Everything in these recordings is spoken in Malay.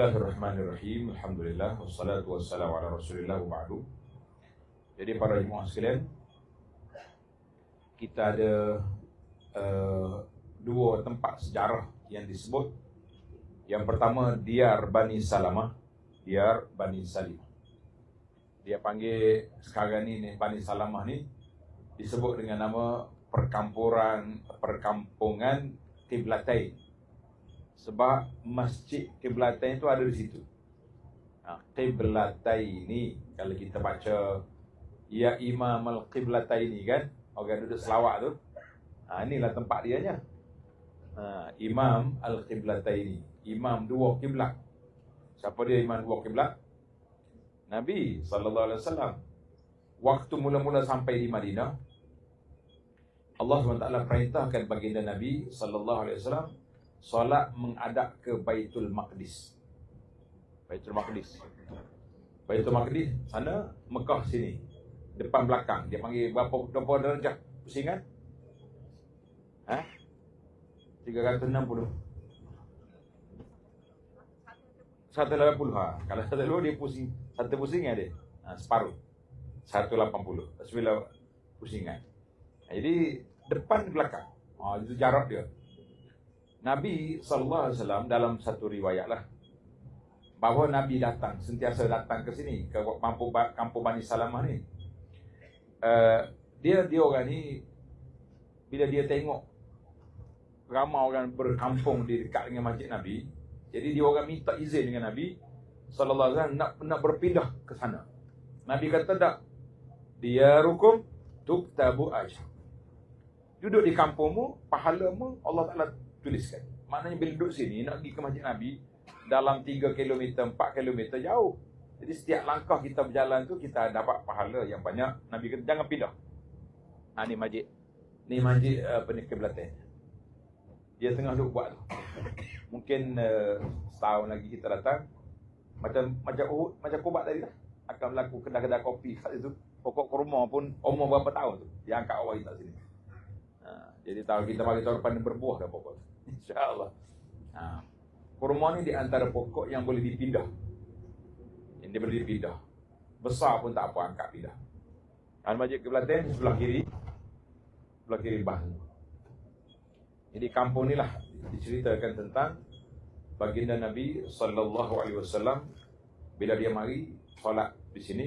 Bismillahirrahmanirrahim. Alhamdulillah wassalatu wassalamu ala Rasulillah wa. Jadi para jemaah sekalian, kita ada uh, dua tempat sejarah yang disebut. Yang pertama Diyar Bani Salamah, Diyar Bani Salimah. Dia panggil sekarang ni Bani Salamah ni disebut dengan nama perkampuran perkampungan Kiblatain sebab masjid Qiblatain itu ada di situ. Ha, Qiblatain ini kalau kita baca ya Imam al-Qiblatain ini kan, orang duduk selawat tu. Ha, inilah tempat dia nya. Ha, Imam al-Qiblatain ini, imam dua kiblat. Siapa dia imam dua kiblat? Nabi sallallahu alaihi wasallam. Waktu mula-mula sampai di Madinah, Allah SWT perintahkan baginda Nabi sallallahu alaihi wasallam solat menghadap ke Baitul Maqdis. Baitul Maqdis. Baitul Maqdis sana Mekah sini. Depan belakang. Dia panggil berapa berapa darjah pusingan? Ha? 360. 180 ha. Kalau 180 dia pusing satu pusingan dia. Ha, separuh. 180. Sebelah pusingan. Ha, jadi depan belakang. Ha, itu jarak dia. Nabi SAW dalam satu riwayat lah bahawa Nabi datang, sentiasa datang ke sini ke kampung, kampung Bani Salamah ni. Uh, dia dia orang ni bila dia tengok ramai orang berkampung di dekat dengan masjid Nabi, jadi dia orang minta izin dengan Nabi sallallahu alaihi wasallam nak nak berpindah ke sana. Nabi kata tak. Dia rukum tuktabu ajr. Duduk di kampungmu, pahalamu Allah Taala tuliskan. Maknanya bila duduk sini nak pergi ke Masjid Nabi dalam 3 km, 4 km jauh. Jadi setiap langkah kita berjalan tu kita dapat pahala yang banyak. Nabi kata jangan pindah. Ha ni masjid. Ni masjid apa ni kiblatin. Dia tengah duduk buat tu. Mungkin uh, setahun lagi kita datang macam macam Uhud, macam Kubat tadi lah. Akan berlaku kedai-kedai kopi kat situ. Pokok kurma pun umur berapa tahun tu. Dia angkat awal kita sini. Ha, jadi tahun kita bagi tahun depan berbuah dah pokok tu. InsyaAllah. Ha. Kurma ni di antara pokok yang boleh dipindah. Yang dia boleh dipindah. Besar pun tak apa angkat pindah. Al-Majid Kiblatin sebelah kiri. Sebelah kiri bah. Jadi kampung ni lah diceritakan tentang baginda Nabi sallallahu alaihi wasallam bila dia mari solat di sini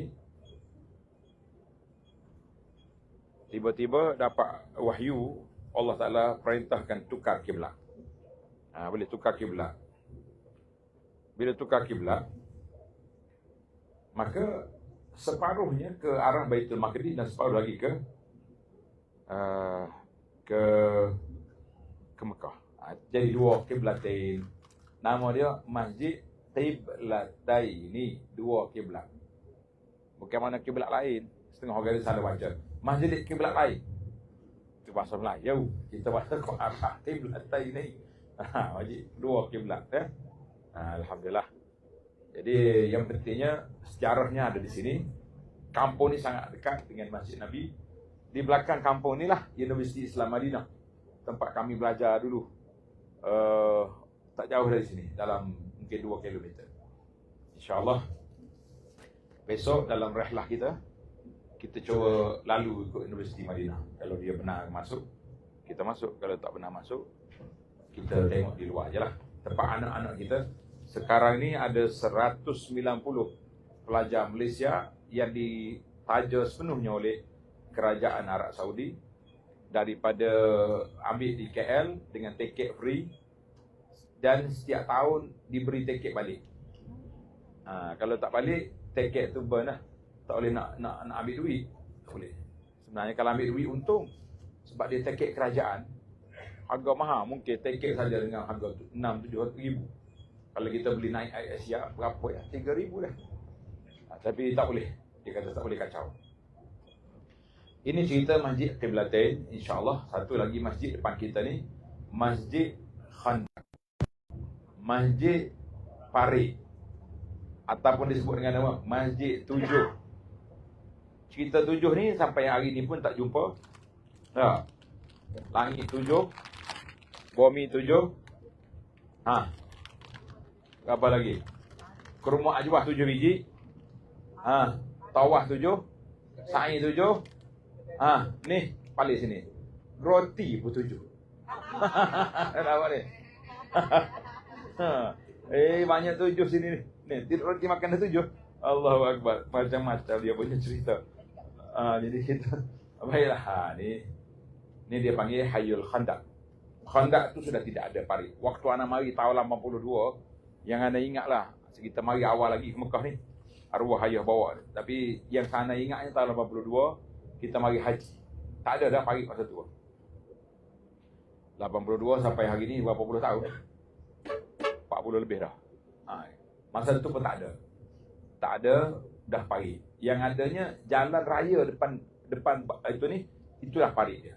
tiba-tiba dapat wahyu Allah Taala perintahkan tukar kiblat. Ha, boleh tukar kiblat. Bila tukar kiblat, maka separuhnya ke arah Baitul Maqdis dan separuh lagi ke uh, ke ke Mekah. Ha, jadi dua kiblatain. Nama dia Masjid Qiblatain dua kiblat. Bukan mana kiblat lain. Setengah orang salah baca. Masjid kiblat lain. Itu bahasa Melayu. Kita bahasa kau arah Qiblatain Ha, wajib dua kiblat ya. Ha, Alhamdulillah. Jadi yang pentingnya sejarahnya ada di sini. Kampung ni sangat dekat dengan Masjid Nabi. Di belakang kampung ni lah Universiti Islam Madinah. Tempat kami belajar dulu. Uh, tak jauh dari sini. Dalam mungkin 2 km. InsyaAllah. Besok dalam rehlah kita. Kita cuba lalu ikut Universiti Madinah. Kalau dia benar masuk. Kita masuk. Kalau tak benar masuk kita tengok di luar je lah tempat anak-anak kita sekarang ni ada 190 pelajar Malaysia yang ditaja sepenuhnya oleh kerajaan Arab Saudi daripada ambil di KL dengan tiket free dan setiap tahun diberi tiket balik. Ha, kalau tak balik tiket tu burn lah. Tak boleh nak, nak, nak ambil duit. Tak boleh. Sebenarnya kalau ambil duit untung. Sebab dia tiket kerajaan harga mahal. Mungkin tiket saja dengan harga 6 7 ribu. Kalau kita beli naik Asia berapa ya? 3 ribu dah. Ha, tapi tak boleh. Dia kata tak boleh kacau. Ini cerita masjid Qiblatain insyaallah. Satu lagi masjid depan kita ni. Masjid Khandak masjid Parik ataupun disebut dengan nama masjid Tujuh. Cerita Tujuh ni sampai hari ni pun tak jumpa. Ya. Langit tujuh Bumi tujuh. Ha. Apa lagi? Kurma ajwah tujuh biji. Ha, tawah tujuh. Sa'i tujuh. Ha, ni paling sini. Roti pun tujuh. Nampak ni? Ha. eh, banyak tujuh sini ni. Ni, roti makan dah tujuh. Allahu Akbar. Macam-macam dia punya cerita. Ha, jadi kita, baiklah. Ha, ni, ni dia panggil Hayul Khandak. Khandak tu sudah tidak ada parit. Waktu anak mari tahun 82, yang anda ingatlah, kita mari awal lagi ke Mekah ni, arwah ayah bawa. Tapi yang sana ingatnya tahun 82, kita mari haji. Tak ada dah parit masa tu. 82 sampai hari ni berapa puluh tahun? 40 lebih dah. Ha. Masa tu pun tak ada. Tak ada dah parit. Yang adanya jalan raya depan depan itu ni itulah parit dia.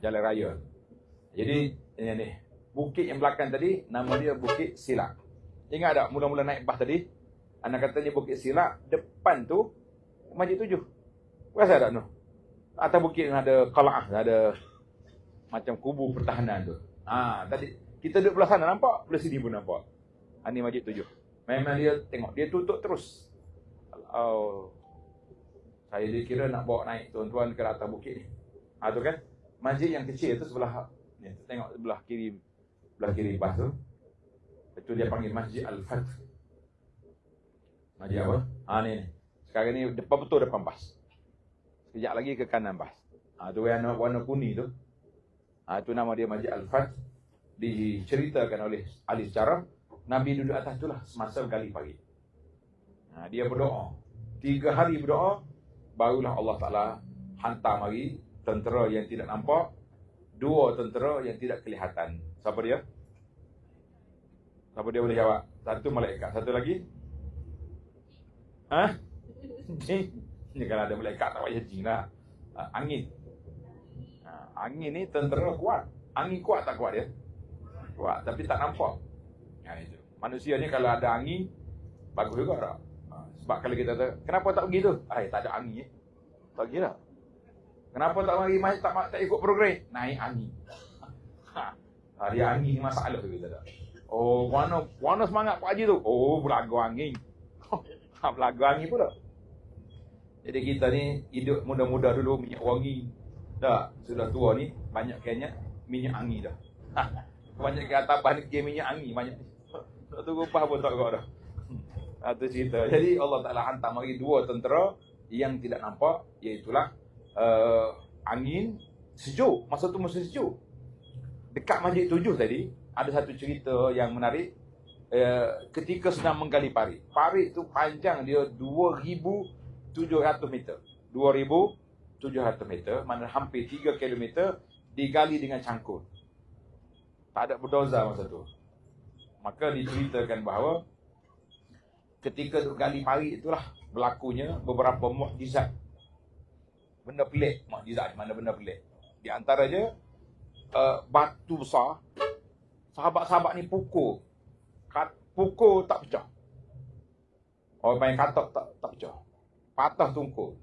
Jalan raya. Jadi ini ni. Bukit yang belakang tadi nama dia Bukit Silak. Ingat tak mula-mula naik bas tadi? Anak katanya Bukit Silak depan tu Masjid Tujuh. Rasa tak tu? Atas bukit ada qala'ah, ada macam kubu pertahanan tu. Ha, tadi kita duduk belah sana nampak, belah sini pun nampak. Ha, ni Masjid Tujuh. Memang dia tengok, dia tutup terus. Oh, saya dikira nak bawa naik tuan-tuan ke atas bukit ni. Ha, tu kan? Masjid yang kecil tu sebelah Ni, tengok sebelah kiri belah kiri bas tu. Itu dia panggil Masjid Al-Fath. Masjid apa? Ha ni. Sekarang ni depan betul depan bas. Sekejap lagi ke kanan bas. Ha tu yang warna kuning tu. Ha tu nama dia Masjid Al-Fath. Diceritakan oleh ahli sejarah Nabi duduk atas tu lah semasa kali pagi. Ha, dia berdoa. Tiga hari berdoa, barulah Allah Ta'ala hantar mari tentera yang tidak nampak dua tentera yang tidak kelihatan. Siapa dia? Siapa dia boleh jawab? Satu malaikat, satu lagi? Ha? Jin. Ni kalau ada malaikat tak payah jin lah. Ha, angin. Ha, angin ni tentera kuat. Angin kuat tak kuat dia? Kuat, tapi tak nampak. Ha, itu. Manusia ni kalau ada angin, bagus juga tak? Ha, sebab kalau kita kata, kenapa tak pergi tu? Ay, tak ada angin. Eh? Tak. Kenapa tak mari mai tak tak ikut program? Naik angin. Ha. Hari angin ni masalah tu tak. Oh, warna warna semangat Pak Haji tu. Oh, belagu angin. Ha, belagu angin pula. Jadi kita ni hidup muda-muda dulu minyak wangi. Dah, sudah tua ni banyak kayaknya minyak angin dah. Ha. Banyak ke atas bahan ke minyak angin banyak. Tak tahu apa pun tak kau dah. Itu cerita. Jadi Allah Taala hantar mari dua tentera yang tidak nampak iaitu lah uh, angin sejuk. Masa tu masa sejuk. Dekat Masjid Tujuh tadi, ada satu cerita yang menarik. Uh, ketika sedang menggali parit. Parit tu panjang dia 2,700 meter. 2,700 meter, mana hampir 3 km digali dengan cangkul. Tak ada berdoza masa tu. Maka diceritakan bahawa ketika gali parit itulah berlakunya beberapa mukjizat benda pelik mukjizat mana benda pelik. Di antaranya uh, batu besar sahabat-sahabat ni pukul. Kat, pukul tak pecah. Orang main katak tak tak pecah. Patah tungkul.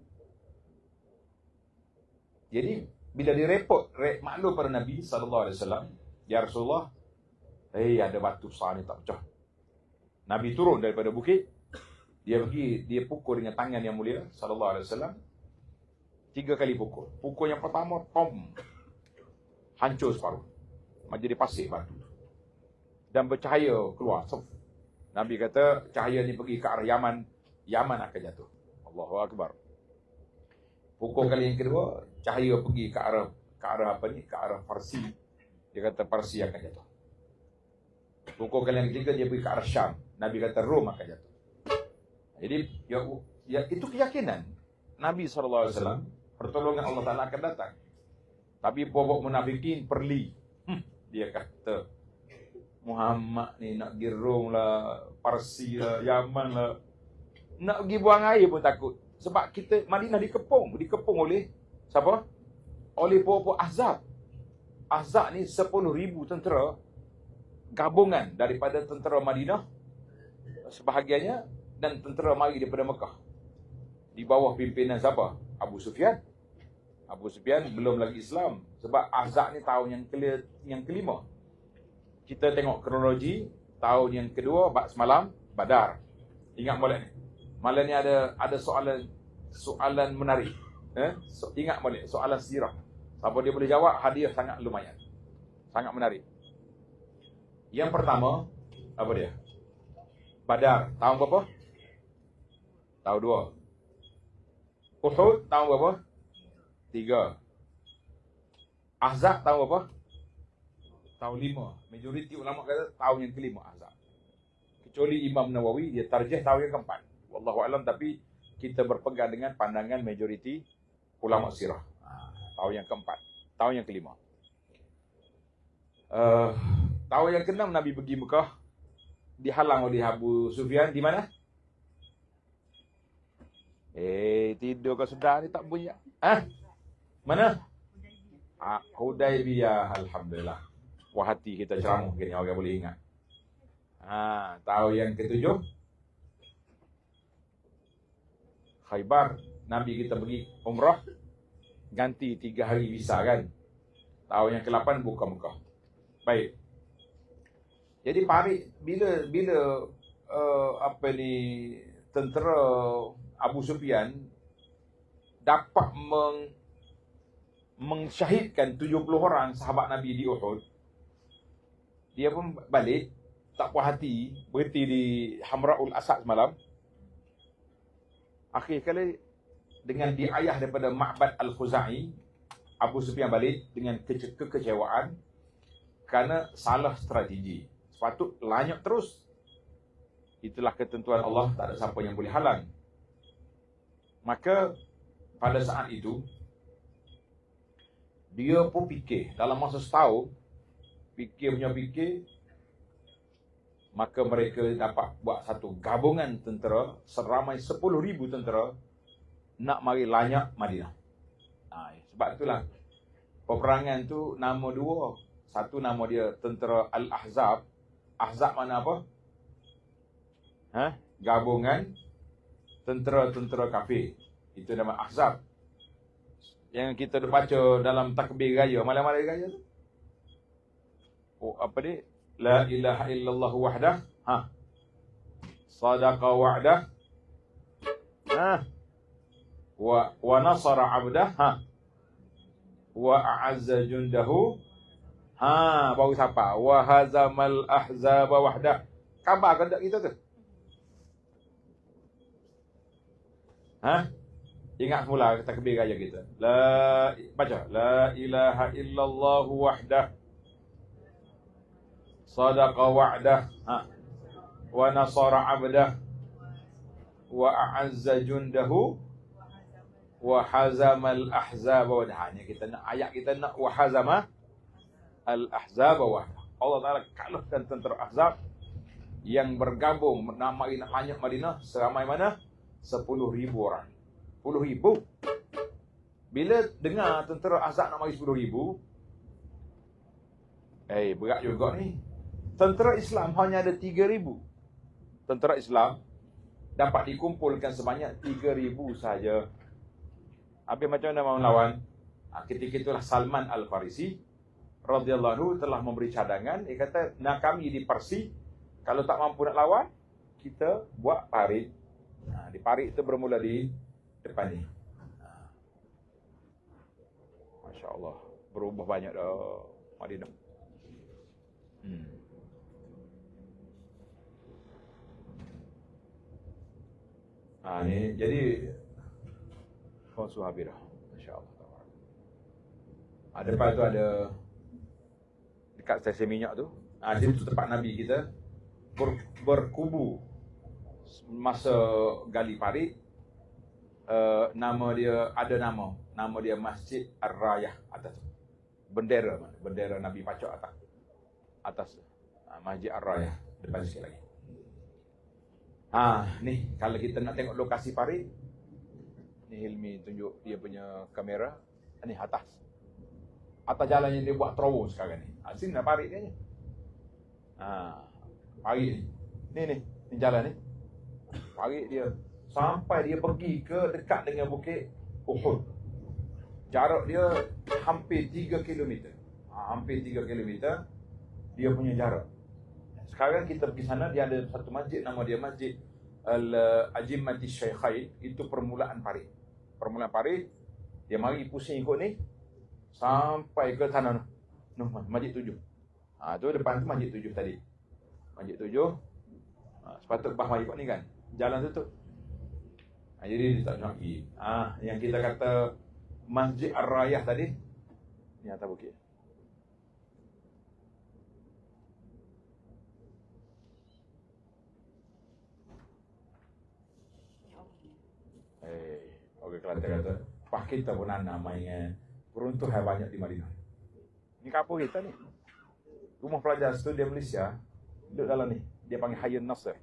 Jadi bila direpot re, maklum pada Nabi sallallahu alaihi wasallam ya Rasulullah eh hey, ada batu besar ni tak pecah. Nabi turun daripada bukit dia pergi dia pukul dengan tangan yang mulia sallallahu alaihi wasallam Tiga kali pukul. Pukul yang pertama, pom. Hancur separuh. Menjadi pasir batu. Dan bercahaya keluar. So, Nabi kata, cahaya ni pergi ke arah Yaman. Yaman akan jatuh. Allahu Akbar. Pukul kali yang kedua, cahaya pergi ke arah ke arah apa ni? Ke arah Farsi. Dia kata Farsi akan jatuh. Pukul kali yang ketiga, dia pergi ke arah Syam. Nabi kata Rom akan jatuh. Jadi, ya, ya itu keyakinan Nabi SAW pertolongan Allah Taala akan datang. Tapi pokok munafikin perli. Hmm, dia kata Muhammad ni nak pergi lah, Parsi lah, Yaman lah. Nak pergi buang air pun takut. Sebab kita Madinah dikepung, dikepung oleh siapa? Oleh pokok Azab. Azab ni 10,000 tentera gabungan daripada tentera Madinah sebahagiannya dan tentera mari daripada Mekah. Di bawah pimpinan siapa? Abu Sufyan. Abu Sufyan belum lagi Islam sebab Ahzab ni tahun yang kelima, yang kelima. Kita tengok kronologi tahun yang kedua bab semalam Badar. Ingat molek ni. Malam ni ada ada soalan soalan menarik. Eh? So, ingat molek soalan sirah. Siapa dia boleh jawab, hadiah sangat lumayan. Sangat menarik. Yang pertama, apa dia? Badar, tahun berapa? Tahun dua. Uhud, tahun berapa? Tiga. Ahzab, tahun berapa? Tahun lima. Majoriti ulama kata tahun yang kelima Ahzab. Kecuali Imam Nawawi, dia tarjih tahun yang keempat. Wallahualam, tapi kita berpegang dengan pandangan majoriti ulama sirah. Ha, tahun yang keempat. Tahun yang kelima. Uh, tahun yang keenam Nabi pergi Mekah dihalang oleh Abu Sufyan di mana? Eh, tidur kau sudah ni tak bunyi. Ah? Mana? Ah, Hudaibiyah. Alhamdulillah. Wah hati kita ceramah gini orang boleh ingat. Ha, tahu yang ketujuh? Khaybar. Nabi kita pergi umrah. Ganti tiga hari visa kan. Tahun yang ke-8 buka Mekah. Baik. Jadi Parik bila bila uh, apa ni tentera Abu Sufyan dapat meng mensyahidkan 70 orang sahabat Nabi di Uhud dia pun balik tak puas hati berhenti di Hamraul Asad semalam. Akhir kali dengan diayah daripada Ma'bad Al-Khuzai Abu Sufyan balik dengan kece- kekecewaan kerana salah strategi. Sepatut lanjut terus. Itulah ketentuan Allah tak ada siapa yang boleh halang. Maka pada saat itu dia pun fikir dalam masa setahun fikir punya fikir maka mereka dapat buat satu gabungan tentera seramai 10,000 tentera nak mari lanyak Madinah. Ha, sebab itulah peperangan tu nama dua. Satu nama dia tentera Al-Ahzab. Ahzab mana apa? Ha? Gabungan tentera-tentera kafir. Itu nama Ahzab. Yang kita dah baca dalam takbir raya. Malam-malam raya tu. Oh, apa dia? La ilaha illallah wahdah. Ha. Sadaqa wa'dah. Ha. Wa, wa nasara abdah. Ha. Wa a'azza jundahu. Ha. Baru siapa? Wa hazamal ahzaba wahdah. Khabar kan tak kita tu? Ha? Ingat semula takbir raya kita. La baca la ilaha illallah wahdah. Sadaqa wa'dah. Ha. Wa nasara 'abdah. Wa a'azza jundahu wa hazama al-ahzab wa dahanya kita nak ayat kita nak wa hazama al-ahzab wa Allah Taala kalahkan tentera Ahzab yang bergabung nak mari nak banyak Madinah seramai mana? sepuluh ribu orang. Sepuluh ribu. Bila dengar tentera Azab nak mari sepuluh ribu, eh berat juga ni. Tentera Islam hanya ada tiga ribu. Tentera Islam dapat dikumpulkan sebanyak tiga ribu saja. Habis macam mana mau lawan? Ha, ketika itulah Salman Al-Farisi radhiyallahu telah memberi cadangan. Dia kata, nak kami di Persi, kalau tak mampu nak lawan, kita buat parit Ha, di parit itu bermula di depan ni. Ha. Masya Allah. Berubah banyak dah Madinah. Hmm. Ha, ni, jadi Fonsu Habirah. Masya Allah. Ha, depan tu ada dekat stesen minyak tu. Ha, di situ tempat Nabi kita ber, berkubu masa gali parit uh, nama dia ada nama. Nama dia Masjid Ar-Rayah atas. Bendera mana? Bendera Nabi pacak atas. Atas. Uh, Masjid Ar-Rayah. Depan sikit lagi. Ha ni kalau kita nak tengok lokasi parit ni Hilmi tunjuk dia punya kamera. Ni atas. Atas jalan yang dia buat terowos sekarang ni. Ha, sini nak parit dia ni. Ha parit ni. Ni ni. Ni jalan ni. Parit dia Sampai dia pergi ke dekat dengan bukit Uhud Jarak dia hampir 3 km ha, Hampir 3 km Dia punya jarak Sekarang kita pergi sana Dia ada satu masjid Nama dia Masjid al-ajimmati syaikhain itu permulaan parit. Permulaan parit dia mari pusing ikut ni sampai ke tanah Nuh, masjid tujuh. Ha, tu depan tu masjid tujuh tadi. Masjid tujuh. Ha, sepatut bah mari ni kan. Jalan tu tu. Ha, jadi dia tak nak pergi. Ha, yang kita kata Masjid Ar-Rayah tadi. Ni atas bukit. Eh, okey Kelantan kata, Pak kita pun nak namanya beruntung hai banyak di Madinah. Ni kampung kita ni. Rumah pelajar studi Malaysia duduk dalam ni. Dia panggil Hayyan Nasir.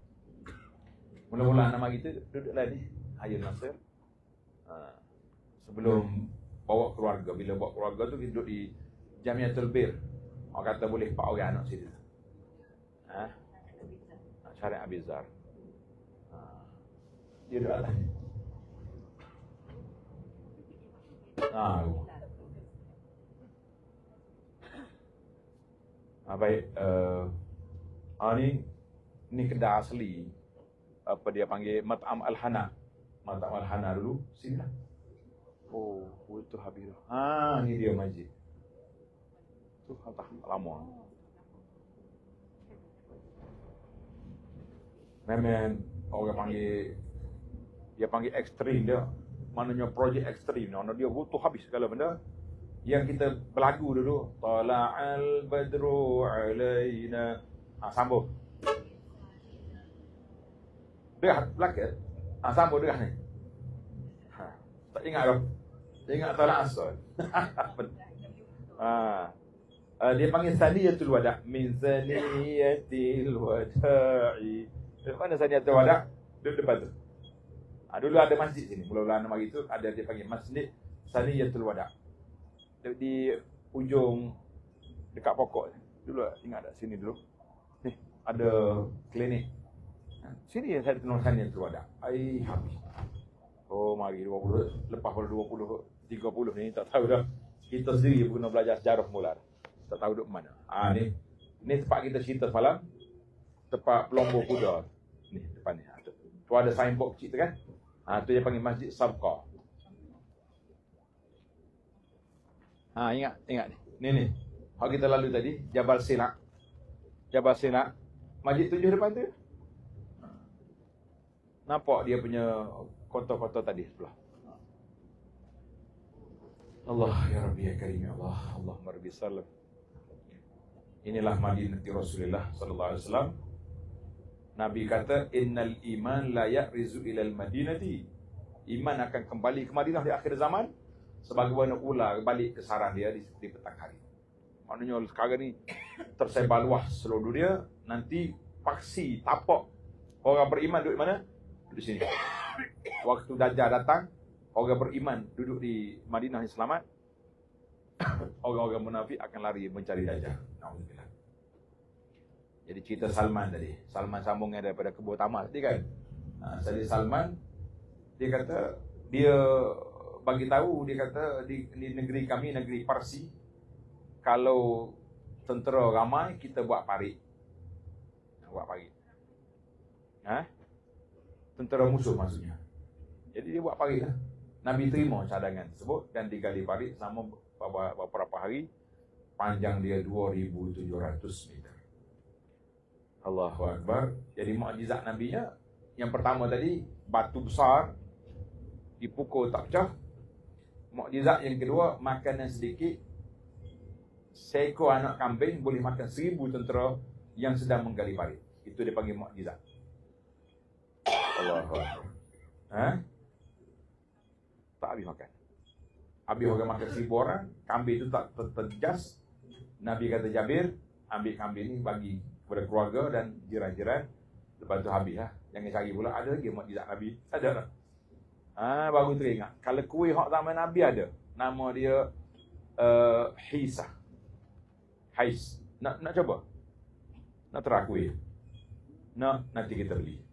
Mula-mula nama kita duduklah ni Hayyan Nasir. Ha. Sebelum bawa keluarga, bila bawa keluarga tu kita duduk di Jamiatul Bir. Orang kata boleh empat orang anak situ. Ha? Syariat Abizar. Ha. Dia duduk atas. Ha. Ha, baik. Uh, ha, ni ni kedai asli. Apa dia panggil Mat'am Al-Hana. Mat'am Al-Hana dulu. Sini lah. Oh, oh itu habis. Ha, ni dia masjid. Tu tak lama. Memang orang panggil dia panggil ekstrim dia. Maknanya projek ekstrim. Mana dia butuh habis segala benda yang kita berlagu dulu tala'al badru alaina ha, sambung dah belakang ha, sambung dah ni? Ha, tak ingat ke ingat tala'al asal. Ha. Uh, dia panggil saniyatul wada' min saniyatil wada'i. Mana saniyatul wada' duduk depan tu. Ha, dulu ada masjid sini. Mula-mula nama itu ada dia panggil masjid saniyatul wada' di ujung dekat pokok. Dulu ingat tak? Sini dulu. Ni ada klinik yang saya tuliskan yang tu ada ai habis oh mari 20 lepas pada 20 30 ni tak tahu dah kita sendiri pun nak belajar sejarah mula tak tahu duk mana ah ha, ni ni tempat kita cerita semalam tempat pelombor kuda ni depan ni ha, tu. tu ada signboard kecil tu kan ah ha, tu yang panggil masjid Sabqa Ha ingat, ingat ni. Ni ni. Hak kita lalu tadi, Jabal Sinak. Jabal Sinak. Masjid tujuh depan tu. Nampak dia punya kota-kota tadi sebelah. Allah ya Rabbi ya Karim ya Allah. Allah marbi salam. Inilah Madinah Rasulullah sallallahu alaihi wasallam. Nabi kata innal iman la ya'rizu ila al-madinati. Iman akan kembali ke Madinah di akhir zaman sebagaimana ular balik ke sarang dia di, di petang hari. Maknanya sekarang ni tersebar luas seluruh dunia, nanti paksi tapak orang beriman di mana? Duduk sini. Waktu Dajjal datang, orang beriman duduk di Madinah yang selamat. Orang-orang munafik akan lari mencari Dajjal. Alhamdulillah. Jadi cerita Salman tadi. Salman sambungnya daripada kebun tamat tadi kan. Ha, jadi Salman, dia kata, dia bagi tahu dia kata di, di negeri kami negeri Parsi kalau tentera ramai kita buat parit buat parit ha tentera musuh. maksudnya? Jadi dia buat parit lah. Nabi terima cadangan tersebut dan digali parit selama beberapa hari panjang dia 2700 meter. Allahu akbar. Jadi mukjizat nabinya yang pertama tadi batu besar dipukul tak pecah. Mukjizat yang kedua, makanan sedikit. Seekor anak kambing boleh makan seribu tentera yang sedang menggali parit. Itu dia panggil mukjizat. Allah Ha? Tak habis makan. Habis orang makan seribu orang, kambing itu tak terjas. Nabi kata Jabir, ambil kambing ini bagi kepada keluarga dan jiran-jiran. Lepas tu habis lah. Jangan cari pula, ada lagi mukjizat Nabi. Ada lah. Ha, baru teringat. Kalau kuih hak zaman Nabi ada. Nama dia uh, Hisah. Hais. Nak nak coba? Nak terak kuih? Nak, nanti kita beli.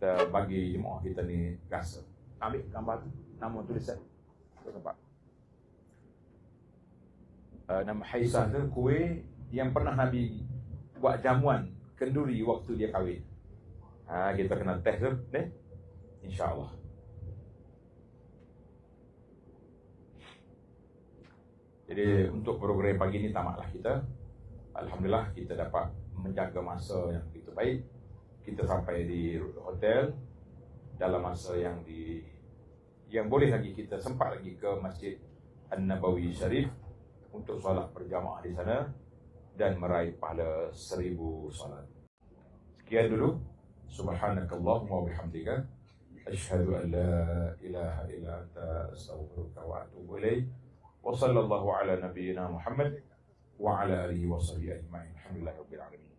Kita bagi jemaah kita ni rasa. Ambil gambar tu. Nama tulisan. Tu nampak. Uh, nama Haisah tu kuih yang pernah Nabi buat jamuan kenduri waktu dia kahwin. Ha, kita kena test tu, ni. InsyaAllah. Jadi untuk program pagi ni tamatlah kita. Alhamdulillah kita dapat menjaga masa yang begitu baik kita sampai di hotel dalam masa yang di yang boleh lagi kita sempat lagi ke Masjid An-Nabawi Syarif untuk solat berjamaah di sana dan meraih pahala seribu solat. Sekian dulu. Subhanakallahumma wa bihamdika. Ashadu an la ilaha illa anta astaghfiruka wa atubu ilaih. Wa sallallahu ala nabiyyina Muhammad wa ala alihi wa sahbihi ajma'in. Alhamdulillahirabbil alamin.